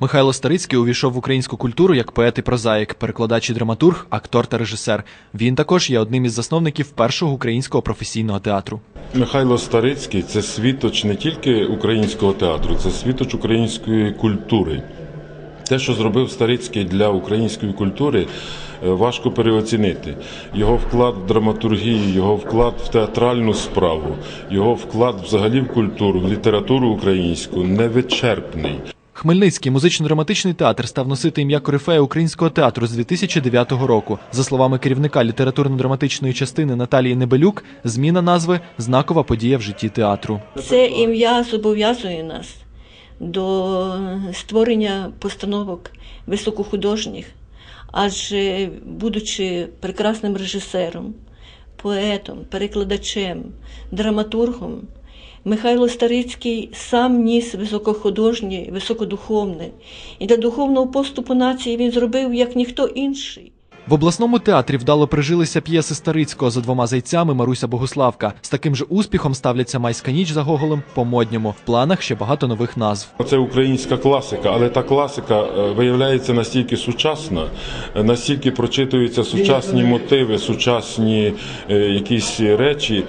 Михайло Старицький увійшов в українську культуру як поет і прозаїк, перекладач і драматург, актор та режисер. Він також є одним із засновників першого українського професійного театру. Михайло Старицький це світоч не тільки українського театру, це світоч української культури. Те, що зробив Старицький для української культури, е, важко переоцінити. Його вклад в драматургію, його вклад в театральну справу, його вклад взагалі в культуру, в літературу українську невичерпний. Хмельницький музично-драматичний театр став носити ім'я корифея українського театру з 2009 року. За словами керівника літературно-драматичної частини Наталії Небелюк, зміна назви знакова подія в житті театру. Це ім'я зобов'язує нас до створення постановок високохудожніх, адже будучи прекрасним режисером, поетом, перекладачем, драматургом, Михайло Старицький сам ніс високохудожнє, високодуховне, і для духовного поступу нації він зробив як ніхто інший. В обласному театрі вдало прижилися п'єси Старицького за двома зайцями Маруся Богуславка. З таким же успіхом ставляться майська ніч за Гоголем по модньому. В планах ще багато нових назв. Це українська класика, але та класика е, виявляється настільки сучасна, е, настільки прочитуються сучасні мотиви, сучасні е, якісь речі,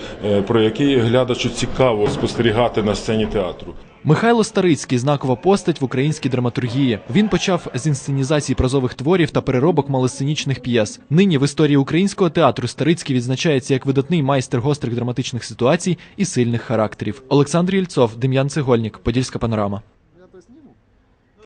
про які глядачу цікаво спостерігати на сцені театру. Михайло Старицький знакова постать в українській драматургії. Він почав з інсценізації прозових творів та переробок малосценічних п'єс. Нині в історії українського театру Старицький відзначається як видатний майстер гострих драматичних ситуацій і сильних характерів. Олександр Єльцов, Дем'ян Цегольник, Подільська панорама.